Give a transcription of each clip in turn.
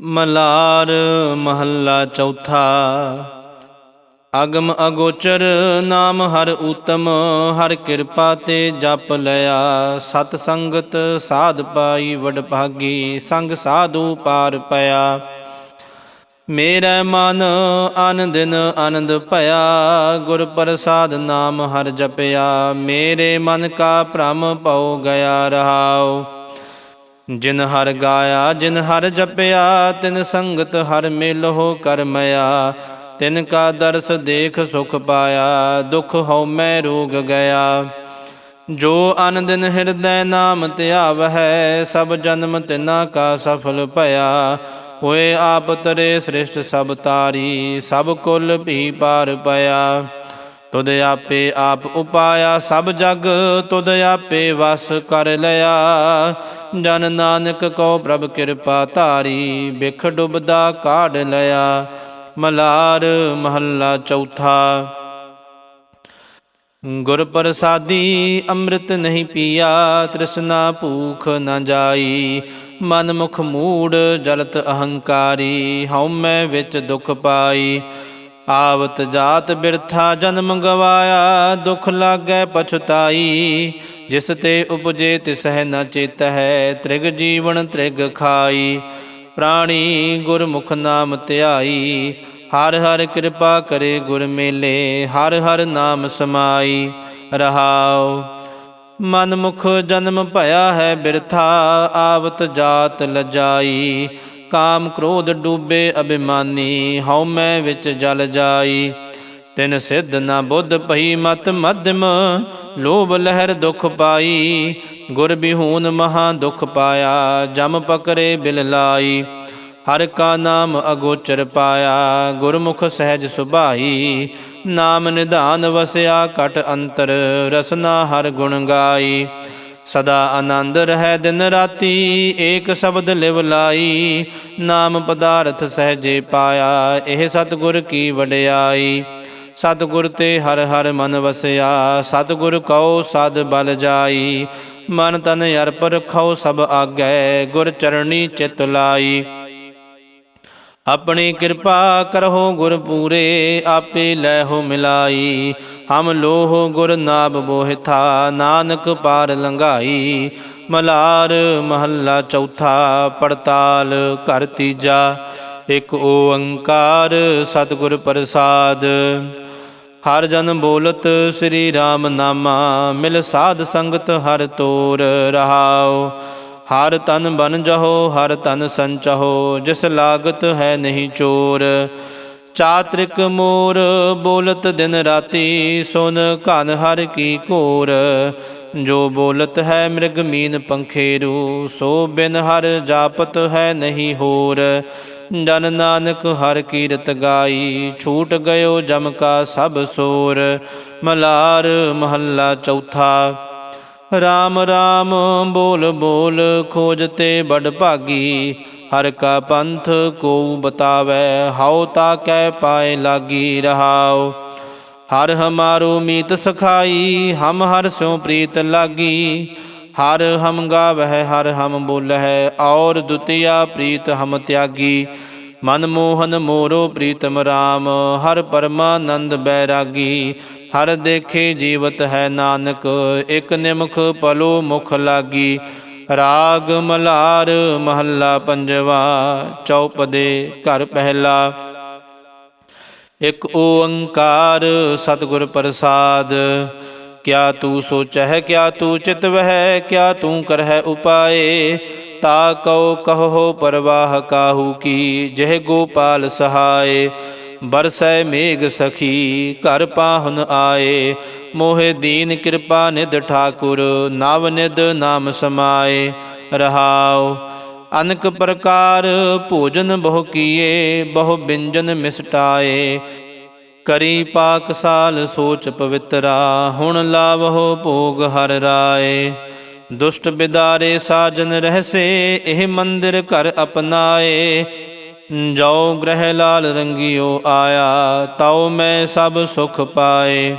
ਮਲਾਰ ਮਹੱਲਾ ਚੌਥਾ। ਅਗਮ ਅਗੋਚਰ ਨਾਮ ਹਰ ਊਤਮ, ਹਰ ਕਿਰਪਾ ਤੇ ਜਪ ਲਿਆ। ਸਤ ਸੰਗਤ ਸਾਧ ਪਾਈ ਵਡ ਭਾਗੀ, ਸੰਗ ਸਾਧੂ ਪਾਰ ਪਿਆ। ਮੇਰਾ ਮਨ ਅਨ ਦਿਨ ਆਨੰਦ ਭਇਆ, ਗੁਰ ਪ੍ਰਸਾਦ ਨਾਮ ਹਰ ਜਪਿਆ। ਮੇਰੇ ਮਨ ਕਾ ਭ੍ਰਮ ਪਉ ਗਿਆ ਰਹਾਓ ਜਿਨ ਹਰ ਗਾਇਆ, ਜਿਨ ਹਰ ਜਪਿਆ, ਤਿਨ ਸੰਗਤ ਹਰ ਮਿਲਹੁ ਕਰਮਿਆ। ਤਿਨ ਕਾ ਦਰਸ ਦੇਖ ਸੁਖ ਪਾਇਆ, ਦੁਖ ਹਉਮੈ ਰੋਗ ਗਿਆ ਜੋ ਅਨ ਦਿਨ ਹਿਰਦੈ ਨਾਮ ਧਿਆਵਹਿ ਸਭ ਜਨਮ ਤਿਨਾ ਕਾ ਸਫਲ ਭਇਆ। ਹੋਏ ਆਪ ਤਰੇ ਸ੍ਰਿਸ਼ਟ ਸਭ ਤਾਰੀ, ਸਭ ਕੁਲ ਭੀ ਪਾਰ ਪਿਆ ਤੁਧ ਆਪੇ ਆਪ ਉਪਾਇਆ ਸਭ ਜਗ, ਤੁਧ ਆਪੇ ਵਸ ਕਰ ਲਿਆ। ਜਨ ਨਾਨਕ ਕੋ ਪ੍ਰਭ ਕਿਰਪਾ ਧਾਰੀ, ਬਿਖ ਡੁਬਦਾ ਕਾਢ ਲਿਆ, ਮਲਾਰ ਮਹੱਲਾ ਚੌਥਾ। ਗੁਰ ਪ੍ਰਸਾਦੀ ਅੰਮ੍ਰਿਤ ਨਹੀਂ ਪੀਆ, ਤ੍ਰਿਸ਼ਨਾ ਭੂਖ ਨਾ ਜਾਈ, ਮਨ ਮੁਖ ਮੂੜ ਜਲਤ ਅਹੰਕਾਰੀ ਹਉਮੈ ਵਿੱਚ ਦੁਖ ਪਾਈ। ਆਵਤ ਜਾਤ ਬਿਰਥਾ ਜਨਮ ਗਵਾਇਆ, ਦੁਖ ਲਾਗੈ ਪਛਤਾਈ ਜਿਸ ਤੇ ਉਪਜੇ ਤਿਸਹਿ ਨ ਚੇਤ ਹੈ। ਤ੍ਰਿਗ ਜੀਵਨ ਤ੍ਰਿਗ ਖਾਈ, ਪ੍ਰਾਣੀ ਗੁਰਮੁਖ ਨਾਮ ਧਿਆਈ। ਹਰ ਹਰ ਕਿਰਪਾ ਕਰੇ ਗੁਰ ਮੇਲੇ, ਹਰ ਹਰ ਨਾਮ ਸਮਾਈ। ਰਹਾਉ ਮਨ ਮੁਖ ਜਨਮ ਭਇਆ ਹੈ ਬਿਰਥਾ, ਆਵਤ ਜਾਤ ਲਜਾਈ। ਕਾਮ ਕ੍ਰੋਧ ਡੂਬੇ ਅਭਿਮਾਨੀ ਹਉਮੈ ਵਿੱਚ ਜਲ ਜਾਈ। ਤਿਨ ਸਿੱਧ ਨਾ ਬੁੱਧ ਭਈ ਮਤ ਮਧਮ ਲੋਭ ਲਹਿਰ ਦੁਖ ਪਾਈ, ਗੁਰ ਬਿਹੂਨ ਮਹਾ ਦੁਖ ਪਾਇਆ, ਜਮ ਪਕਰੇ ਬਿਲ ਲਾਈ। ਹਰ ਕਾ ਨਾਮ ਅਗੋਚਰ ਪਾਇਆ, ਗੁਰਮੁਖ ਸਹਿਜ ਸੁਭਾਈ। ਨਾਮ ਨਿਧਾਨ ਵਸਿਆ, ਕਟ ਅੰਤਰ ਰਸਨਾ ਹਰ ਗੁਣ ਗਾਈ। ਸਦਾ ਆਨੰਦ ਰਹਿ ਦਿਨ ਰਾਤੀ, ਏਕ ਸ਼ਬਦ ਲਿਵ ਲਾਈ। ਨਾਮ ਪਦਾਰਥ ਸਹਜੇ ਪਾਇਆ, ਇਹ ਸਤਿਗੁਰ ਕੀ ਵਡਿਆਈ। ਸਤਿਗੁਰ ਤੇ ਹਰ ਹਰ ਮਨ ਵਸਿਆ, ਸਤਿਗੁਰ ਕਉ ਸਦ ਬਲ ਜਾਈ। ਮਨ ਤਨ ਅਰਪ ਰਖੋ ਸਭ ਆਗੈ, ਗੁਰ ਚਰਣੀ ਚਿਤ ਲਾਈ। ਆਪਣੀ ਕਿਰਪਾ ਕਰਹੁ ਗੁਰ ਪੂਰੇ, ਆਪੇ ਲੈਹੁ ਮਿਲਾਈ। ਹਮ ਲੋਹ ਗੁਰ ਨਾਬ ਬੋਹਿਥਾ, ਨਾਨਕ ਪਾਰ ਲੰਘਾਈ। ਮਲਾਰ ਮਹੱਲਾ ਚੌਥਾ, ਪੜਤਾਲ ਘਰ ਤੀਜਾ। ਇਕ ਓੰਕਾਰ ਸਤਿਗੁਰ ਪ੍ਰਸਾਦ। ਹਰ ਜਨ ਬੋਲਤ ਸ੍ਰੀ RAM ਨਾਮਾ ਮਿਲ ਸਾਧ ਸੰਗਤ ਹਰ ਤੋਰ ਰਹਾਓ ਹਰ ਤਨ ਬਨ ਜਹੋ, ਹਰ ਤਨ ਸੰਚਹੋ, ਜਿਸ ਲਾਗਤ ਹੈ ਨਹੀਂ ਚੋਰ। ਚਾਤ੍ਰਿਕ ਮੋਰ ਬੋਲਤ ਦਿਨ ਰਾਤੀ, ਸੁਨ ਘਨ ਹਰ ਕੀ ਘੋਰ। ਜੋ ਬੋਲਤ ਹੈ ਮ੍ਰਿਗ ਮੀਨ ਪੰਖੇਰੂ, ਸੋ ਬਿਨ ਹਰ ਜਾਪਤ ਹੈ ਨਹੀਂ ਹੋਰ। ਜਨ ਨਾਨਕ ਹਰ ਕੀਰਤ ਗਾਈ, ਛੂਟ ਗਇਓ ਜਮ ਕਾ ਸਭ ਸੋਰ, ਮਲਾਰ ਮਹੱਲਾ ਚੌਥਾ। ਰਾਮ ਰਾਮ ਬੋਲ ਬੋਲ ਖੋਜਤੇ ਬੜ ਭਾਗੀ, ਹਰ ਕਾ ਪੰਥ ਕੋ ਬਤਾਵੇ, ਹਉ ਤਾ ਕਹਿ ਪਾਏ ਲਾਗੀ ਰਹਾਓ ਹਰ ਹਮਾਰੂ ਮੀਤ ਸਖਾਈ, ਹਮ ਹਰ ਸਿਉ ਪ੍ਰੀਤ ਲਾਗੀ ਹਰ ਹਮ ਗਾਵਹਿ, ਹਰ ਹਮ ਬੋਲਹਿ, ਔਰ ਦੁਤੀਆ ਪ੍ਰੀਤ ਹਮ ਤਿਆਗੀ। ਮਨ ਮੋਹਨ ਮੋਰੋ ਪ੍ਰੀਤਮ RAM ਹਰ ਪਰਮਾਨੰਦ ਬੈਰਾਗੀ। ਹਰ ਦੇਖੇ ਜੀਵਤ ਹੈ ਨਾਨਕ, ਇਕ ਨਿਮਖ ਪਲੋ ਮੁਖ ਲਾਗੀ। ਰਾਗ ਮਲਾਰ ਮਹੱਲਾ ਪੰਜਵਾ ਚੌਪਦੇ ਘਰ ਪਹਿਲਾ। ਇਕ ਓੰਕਾਰ ਸਤਿਗੁਰ ਪ੍ਰਸਾਦ ਕਿਆ ਤੂ ਸੋਚਹਿ, ਕਿਆ ਤੂੰ ਤੂ ਚਿਤਵਹਿ, ਕਿਆ ਤੂੰ ਕਰਹਿ ਉਪਾਏ? ਤਾ ਕਉ ਕਹੋ ਪਰਵਾਹ ਕਾਹੂ ਕੀ, ਜਹ ਗੋਪਾਲ ਸਹਾਏ? ਬਰਸੈ ਮੇਘ ਸਖੀ, ਘਰ ਪਾਹੁਨ ਆਏ? ਮੋਹਿ ਦੀਨ ਕਿਰਪਾ ਨਿਧ ਠਾਕੁਰ, ਨਵ ਨਿਧ ਨਾਮ ਸਮਾਏ? ਰਹਾਉ, ਅਨਕ ਪ੍ਰਕਾਰ ਭੋਜਨ ਬਹੁ ਕੀਏ, ਬਹੁ ਬਿੰਜਨ ਮਿਸਟਾਏ? ਕਰੀ ਪਾਕਸਾਲ ਸੋਚ ਪਵਿੱਤਰਾ, ਹੁਣ ਲਾਵਹੁ ਭੋਗ ਹਰ ਰਾਏ। ਦੁਸ਼ਟ ਬਿਦਾਰੇ ਸਾਜਨ ਰਹਸੇ, ਇਹ ਮੰਦਿਰ ਘਰ ਅਪਨਾਏ। ਜੋ ਗ੍ਰਹਿ ਲਾਲ ਰੰਗਿਓ ਆਇਆ, ਤਉ ਮੈਂ ਸਭ ਸੁਖ ਪਾਏ।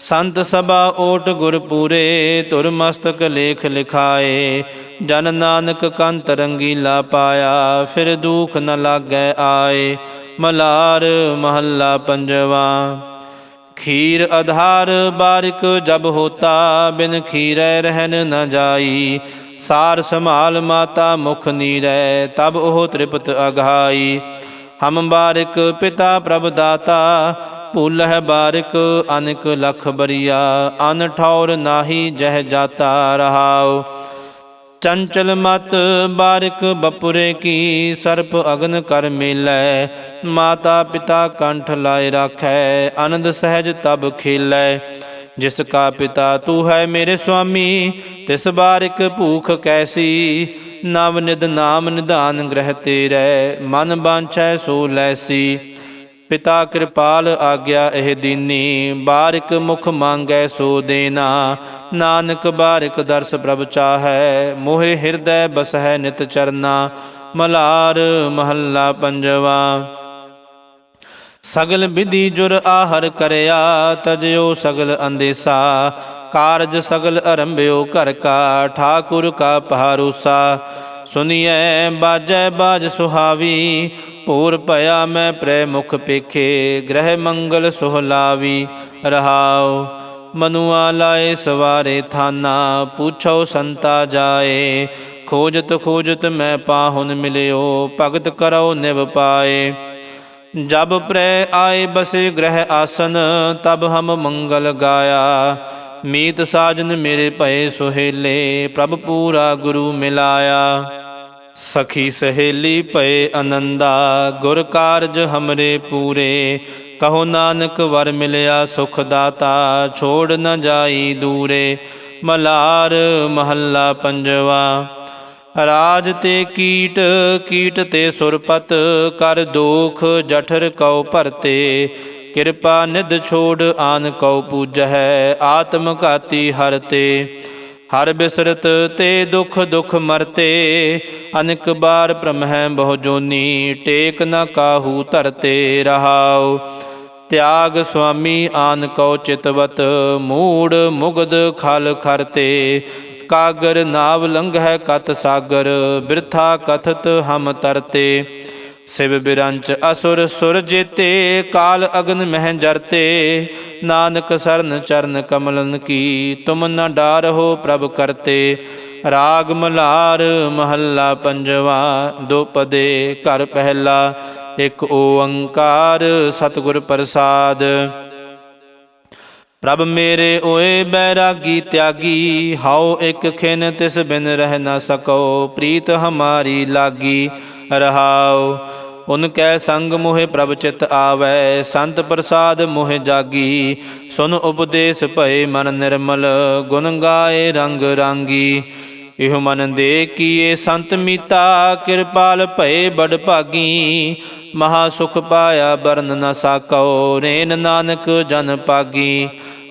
ਸੰਤ ਸਭਾ ਓਟ ਗੁਰ ਪੂਰੇ ਤੁਰ ਮਸਤਕ ਲੇਖ ਲਿਖਾਏ। ਜਨ ਨਾਨਕ ਕੰਤ ਰੰਗੀਲਾ ਪਾਇਆ, ਫਿਰ ਦੁਖ ਨ ਲਾਗੈ ਆਏ। ਮਲਾਰ ਮਹੱਲਾ ਪੰਜਵਾ। ਖੀਰ ਆਧਾਰ ਬਾਰਿਕ ਜਬ ਹੋਤਾ, ਬਿਨ ਖੀਰੈ ਰਹਿਨ ਨ ਜਾਈ। ਸਾਰ ਸੰਭਾਲ ਮਾਤਾ ਮੁਖ ਨੀਰੈ, ਤਬ ਉਹ ਤ੍ਰਿਪਤ ਅਗਾਈ। ਹਮ ਬਾਰਿਕ ਪਿਤਾ ਪ੍ਰਭ ਦਾਤਾ ਭੁੱਲ ਹੈ ਬਾਰਿਕ ਅਨਕ ਲਖ ਬਰੀਆ। ਅਨ ਠੌਰ ਨਾਹੀ ਜਹ ਜਾਤਾ ਰਹਾਉ। ਚੰਚਲ ਮਤ ਬਾਰਿਕ ਬਪੁਰੇ ਕੀ ਸਰਪ ਅਗਨ ਕਰ ਮੇਲੈ, ਮਾਤਾ ਪਿਤਾ ਕੰਠ ਲਾਏ ਰਾਖੈ, ਆਨੰਦ ਸਹਿਜ ਤਬ ਖੇਲੈ। ਜਿਸ ਕਾ ਪਿਤਾ ਤੂੰ ਹੈ ਮੇਰੇ ਸੁਆਮੀ, ਤਿਸ ਬਾਰਿਕ ਭੂਖ ਕੈਸੀ ਨਵ ਨਿਦ ਨਾਮ ਨਿਧਾਨ ਗ੍ਰਹਿ ਤੇਰੇ, ਮਨ ਬਾਂਛੈ ਸੋ ਲੈਸੀ। ਪਿਤਾ ਕਿਰਪਾਲ ਆਗਿਆ ਇਹ ਦੀਨੀ, ਬਾਰਿਕ ਮੁਖ ਮੰਗੈ ਸੋ ਦੇਨਾ। ਨਾਨਕ ਬਾਰਿਕ ਦਰਸ ਪ੍ਰਭ ਚਾਹੈ, ਮੋਹਿ ਹਿਰਦੈ ਬਸਹਿ ਨਿਤ ਚਰਨਾ। ਮਲਾਰ ਮਹੱਲਾ ਪੰਜਵਾ। ਸਗਲ ਵਿਧੀ ਜੁਰ ਆਹਰ ਕਰਿਆ, ਤਜਿਓ ਸਗਲ ਅੰਦੇਸਾ। ਕਾਰਜ ਸਗਲ ਅਰੰਭਿਓ ਘਰ ਕਾ, ਠਾਕੁਰ ਕਾ ਪਹਾਰੂਸਾ। ਸੁਨੀਐ, ਬਾਜੈ ਬਾਜ ਸੁਹਾਵੀ, ਪੂਰ ਭਇਆ ਮੈਂ ਪ੍ਰੈ ਮੁਖ ਪੇਖੇ ਗ੍ਰਹਿ ਮੰਗਲ ਸੁਹਲਾਵੀ ਰਹਾਉ, ਮਨੁਆ ਲਾਏ ਸਵਾਰੇ ਥਾਨਾ, ਪੁੱਛੋ ਸੰਤਾ ਜਾਏ। ਖੋਜਤ ਖੋਜਤ ਮੈਂ ਪਾਹੁਨ ਮਿਲਿਓ, ਭਗਤ ਕਰੋ ਨਿਵ ਪਾਏ। ਜਬ ਪ੍ਰੈ ਆਏ ਬਸੇ ਗ੍ਰਹਿ ਆਸਨ, ਤਬ ਹਮ ਮੰਗਲ ਗਾਇਆ। ਮੀਤ ਸਾਜਨ ਮੇਰੇ ਭਏ ਸੁਹੇਲੇ, ਪ੍ਰਭ ਪੂਰਾ ਗੁਰੂ ਮਿਲਾਇਆ। ਸਖੀ ਸਹੇਲੀ ਪਏ ਆਨੰਦਾ ਗੁਰ ਕਾਰਜ ਹਮਰੇ ਪੂਰੇ। ਕਹੋ ਨਾਨਕ ਵਰ ਮਿਲਿਆ ਸੁਖ ਦਾਤਾ, ਛੋੜ ਨ ਜਾਈ ਦੂਰੇ। ਮਲਾਰ ਮਹੱਲਾ ਪੰਜਵਾ, ਰਾਜ ਤੇ ਕੀਟ ਕੀਟ ਤੇ ਸੁਰਪਤ। ਕਰ ਦੋਖ ਜਠਰ ਕਉ ਭਰਤੇ। ਕਿਰਪਾ ਨਿਧ ਛੋੜ ਆਨ ਕਉ ਪੂਜਹਿ, ਆਤਮ ਘਾਤੀ ਹਰਤੇ। ਹਰ ਬਿਸਰਤ ਤੇ ਦੁਖ ਦੁਖ ਮਰਤੇ, ਅਨਕ ਬਾਰ ਬ੍ਰਹਮੈ ਬਹੁ ਜੋਨੀ, ਟੇਕ ਨ ਕਾਹੂ ਧਰਤੇ ਰਹਾਉ। ਤਿਆਗ ਸੁਆਮੀ ਆਨ ਕਉ ਚਿਤਵਤ, ਮੂੜ ਮੁਗਦ ਖਲ ਖਰਤੇ। ਕਾਗਰ ਨਾਵ ਲੰਘੈ ਕਤ ਸਾਗਰ, ਬਿਰਥਾ ਕਥਤ ਹਮ ਤਰਤੇ। ਸਿਵ ਬਿਰੰਚ ਅਸੁਰ ਸੁਰ ਜੇਤੇ, ਕਾਲ ਅਗਨ ਮਹਿ ਜਰਤੇ। ਨਾਨਕ ਸਰਨ ਚਰਨ ਕਮਲਨ ਕੀ, ਤੁਮ ਨ ਡਾਰਹੋ ਪ੍ਰਭ ਕਰਤੇ। ਰਾਗ ਮਲਾਰ ਮਹੱਲਾ ਪੰਜਵਾ ਦੁਪਦੇ ਘਰ ਪਹਿਲਾ। ਇਕ ਓੰਕਾਰ ਸਤਿਗੁਰ ਪ੍ਰਸਾਦ। ਪ੍ਰਭ ਮੇਰੇ ਓਏ ਬੈਰਾਗੀ ਤਿਆਗੀ, ਹਾਉ ਇੱਕ ਖਿਨ ਤਿਸ ਬਿਨ ਰਹਿ ਨਾ ਸਕੋ, ਪ੍ਰੀਤ ਹਮਾਰੀ ਲਾਗੀ। ਰਹਾਉ ਉਨ ਕੈ ਸੰਗ ਮੋਹਿ ਪ੍ਰਭ ਚਿਤ ਆਵੈ, ਸੰਤ ਪ੍ਰਸਾਦ ਮੋਹਿ ਜਾਗੀ। ਸੁਨ ਉਪਦੇਸ਼ ਭਏ ਮਨ ਨਿਰਮਲ, ਗੁਣ ਗਾਏ ਰੰਗ ਰਾਂਗੀ। ਇਹ ਮਨ ਦੇ ਕੀਏ ਸੰਤ ਮੀਤਾ, ਕਿਰਪਾਲ ਭਏ ਬੜ ਭਾਗੀ। ਮਹਾ ਸੁਖ ਪਾਇਆ ਬਰਨ ਨ ਸਾਕਉ, ਰੇਨ ਨਾਨਕ ਜਨ ਪਾਗੀ।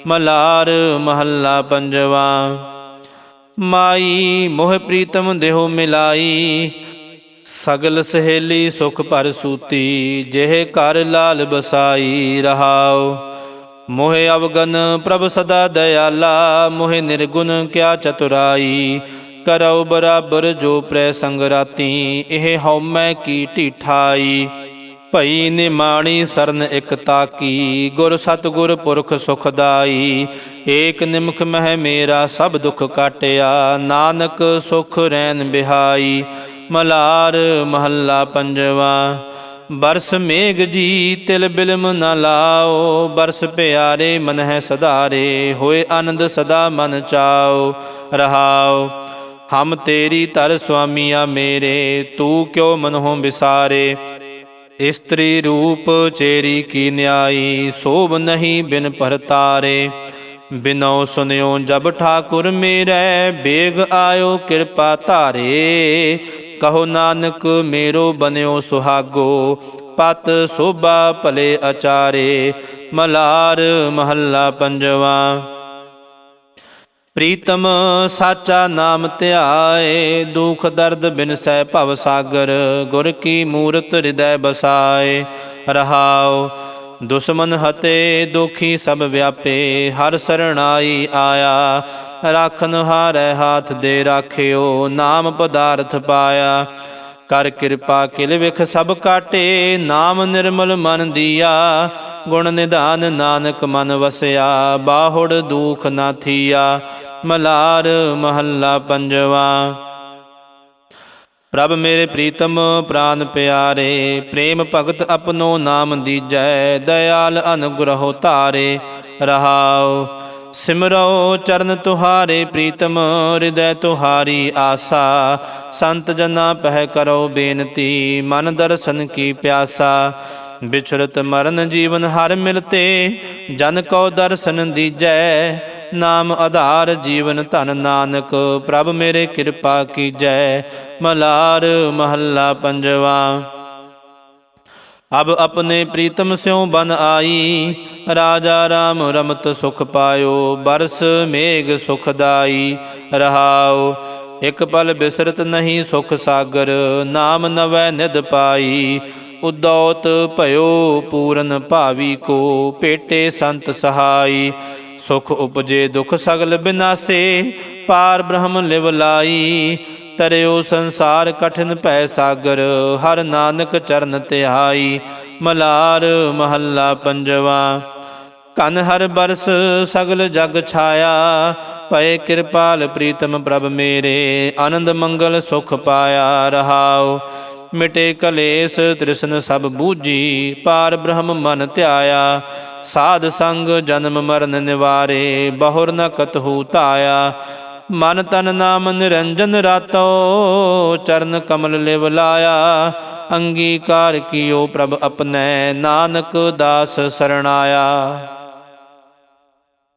ਮਲਾਰ ਮਹੱਲਾ ਪੰਜਵਾ। ਮਾਈ ਮੋਹ ਪ੍ਰੀਤਮ ਦੇਹੋ ਮਿਲਾਈ। ਸਗਲ ਸਹੇਲੀ ਸੁਖ ਪਰ ਸੂਤੀ, ਜਿਹ ਕਰ ਲਾਲ ਬਸਾਈ ਰਹਾਓ ਮੋਹਿ ਅਵਗਨ ਪ੍ਰਭ ਸਦਾ ਦਇਆਲਾ, ਮੋਹਿ ਨਿਰਗੁਣ ਕਿਆ ਚਤੁਰਾਈ। ਕਰਉ ਬਰਾਬਰ ਜੋ ਪ੍ਰੈ ਸੰਗ ਰਾਤੀ, ਇਹ ਹਉਮੈ ਕੀ ਢੀਠਾਈ। ਭਈ ਨਿਮਾਣੀ ਸਰਨ ਇਕ ਤਾਕੀ, ਗੁਰ ਸਤਗੁਰ ਪੁਰਖ ਸੁਖਦਾਈ ਏਕ ਨਿਮਖ ਮਹਿ ਮੇਰਾ ਸਭ ਦੁਖ ਕਾਟਿਆ, ਨਾਨਕ ਸੁਖ ਰੈਨ ਬਿਹਾਈ। ਮਲਾਰ ਮਹੱਲਾ ਪੰਜਵਾ। ਬਰਸ ਮੇਘ ਜੀ ਤਿਲ ਬਿਲਮ ਨ ਲਾਓ, ਬਰਸ ਪਿਆਰੇ ਮਨ ਹੈ ਸਦਾਰੇ ਹੋਏ ਆਨੰਦ ਸਦਾ ਮਨ ਚਾਓ, ਰਹਾਓ। ਹਮ ਤੇਰੀ ਤਰ ਸੁਆਮੀਆ ਮੇਰੇ, ਤੂੰ ਕਿਉ ਮਨਹੁ ਵਿਸਾਰੇ? ਇਸਤਰੀ ਰੂਪ ਚੇਰੀ ਕੀ ਨਿਆਈ, ਸੋਭ ਨਹੀਂ ਬਿਨ ਪਰਤਾਰੇ ਬਿਨਉ ਸੁਨਿਓ ਜਬ ਠਾਕੁਰ ਮੇਰੇ, ਬੇਗ ਆਇਓ ਕਿਰਪਾ ਧਾਰੇ। ਕਹੋ ਨਾਨਕ ਮੇਰੋ ਬਨਿਓ ਸੁਹਾਗੋ, ਪਤ ਸੋਭਾ ਭਲੇ ਅਚਾਰੇ, ਮਲਾਰ ਮਹੱਲਾ ਪੰਜਵਾ। ਪ੍ਰੀਤਮ ਸਾਚਾ ਨਾਮ ਧਿਆਏ, ਦੁਖ ਦਰਦ ਬਿਨ ਸਹਿ ਭਵ ਸਾਗਰ, ਗੁਰ ਕੀ ਮੂਰਤ ਹਿਰਦੈ ਬਸਾਏ। ਰਹਾਓ ਦੁਸ਼ਮਨ ਹਤੇ ਦੁਖੀ ਸਭ ਵਿਆਪੇ, ਹਰ ਸਰਣਾਈ ਆਇਆ ਰਾਖਨ ਹਾਰੈ ਹਾਥ ਦੇ ਰਾਖਿਓ, ਨਾਮ ਪਦਾਰਥ ਪਾਇਆ। ਕਰ ਕਿਰਪਾ ਕਿਲ ਵਿਖ ਸਭ ਕਾਟੇ, ਨਾਮ ਨਿਰਮਲ ਮਨ ਦੀਆ। ਗੁਣ ਨਿਧਾਨ ਨਾਨਕ ਮਨ ਵਸਿਆ, ਬਾਹੁੜ ਦੁਖ ਨਾ ਥੀਆ। ਮਲਾਰ ਮਹੱਲਾ ਪੰਜਵਾ। ਪ੍ਰਭ ਮੇਰੇ ਪ੍ਰੀਤਮ, ਪ੍ਰਾਨ ਪਿਆਰੇ, ਪ੍ਰੇਮ ਭਗਤ ਆਪਣੋ ਨਾਮ ਦੀਜੈ, ਦਇਆਲ ਅਨੁਗ੍ਰਹੋ ਧਾਰੇ ਰਹਾਓ ਸਿਮਰੋ ਚਰਨ ਤੁਹਾਰੇ ਪ੍ਰੀਤਮ, ਹਿਰਦੈ ਤੁਹਾਰੀ ਆਸਾ। ਸੰਤ ਜਨਾ ਪਹਿ ਕਰੋ ਬੇਨਤੀ, ਮਨ ਦਰਸ਼ਨ ਕੀ ਪਿਆਸਾ। ਵਿਛੜਤ ਮਰਨ ਜੀਵਨ ਹਰ ਮਿਲਤੇ, ਜਨ ਕੋ ਦਰਸ਼ਨ ਦੀਜੈ। ਨਾਮ ਆਧਾਰ ਜੀਵਨ ਧਨ ਨਾਨਕ, ਪ੍ਰਭ ਮੇਰੇ ਕਿਰਪਾ ਕੀਜੈ। ਮਲਾਰ ਮਹੱਲਾ ਪੰਜਵਾ। ਅਬ ਆਪਣੇ ਪ੍ਰੀਤਮ ਸਿਉ ਬਨ ਆਈ। ਰਾਜਾ ਰਾਮ ਰਮਤ ਸੁਖ ਪਾਇਓ, ਬਰਸ ਮੇਘ ਸੁਖਦਾਈ ਰਹਾਉ ਇਕ ਪਲ ਬਿਸਰਤ ਨਹੀਂ ਸੁਖ ਸਾਗਰ, ਨਾਮ ਨਵੈ ਨਿਦ ਪਾਈ। ਉਦੌਤ ਭਇਓ ਪੂਰਨ ਭਾਵੀ ਕੋ, ਪੇਟੇ ਸੰਤ ਸਹਾਈ। ਸੁਖ ਉਪਜੇ ਦੁਖ ਸਗਲ ਬਿਨਾਸੇ, ਪਾਰ ਬ੍ਰਹਮ ਲਿਵ ਲਾਈ। ਤਰਿਓ ਸੰਸਾਰ ਕਠਿਨ ਭੈ ਸਾਗਰ, ਹਰ ਨਾਨਕ ਚਰਨ ਤਿਹਾਈ, ਮਲਾਰ ਮਹੱਲਾ ਪੰਜਵਾ। ਕਨ ਹਰ ਬਰਸ ਸਗਲ ਜਗ ਛਾਇਆ ਪਏ ਕਿਰਪਾਲ ਪ੍ਰੀਤਮ ਪ੍ਰਭ ਮੇਰੇ, ਆਨੰਦ ਮੰਗਲ ਸੁਖ ਪਾਇਆ ਰਹਾਉ। ਮਿਟੇ ਕਲੇਸ਼ ਤ੍ਰਿਸ਼ਨ ਸਭ ਬੂਝੀ, ਪਾਰ ਬ੍ਰਹਮ ਮਨ ਧਿਆਇਆ। ਸਾਧ ਸੰਗ ਜਨਮ ਮਰਨ ਨਿਵਾਰੇ, ਬਹੁਰ ਨ ਕਤਹੂ ਧਾਇਆ। ਮਨ ਤਨ ਨਾਮ ਨਿਰੰਜਨ ਰਾਤੋ, ਚਰਨ ਕਮਲ ਲਿਵ ਲਾਇਆ। ਅੰਗੀਕਾਰ ਕੀਓ ਪ੍ਰਭ ਆਪਣੈ, ਨਾਨਕ ਦਾਸ ਸਰਣਾਇਆ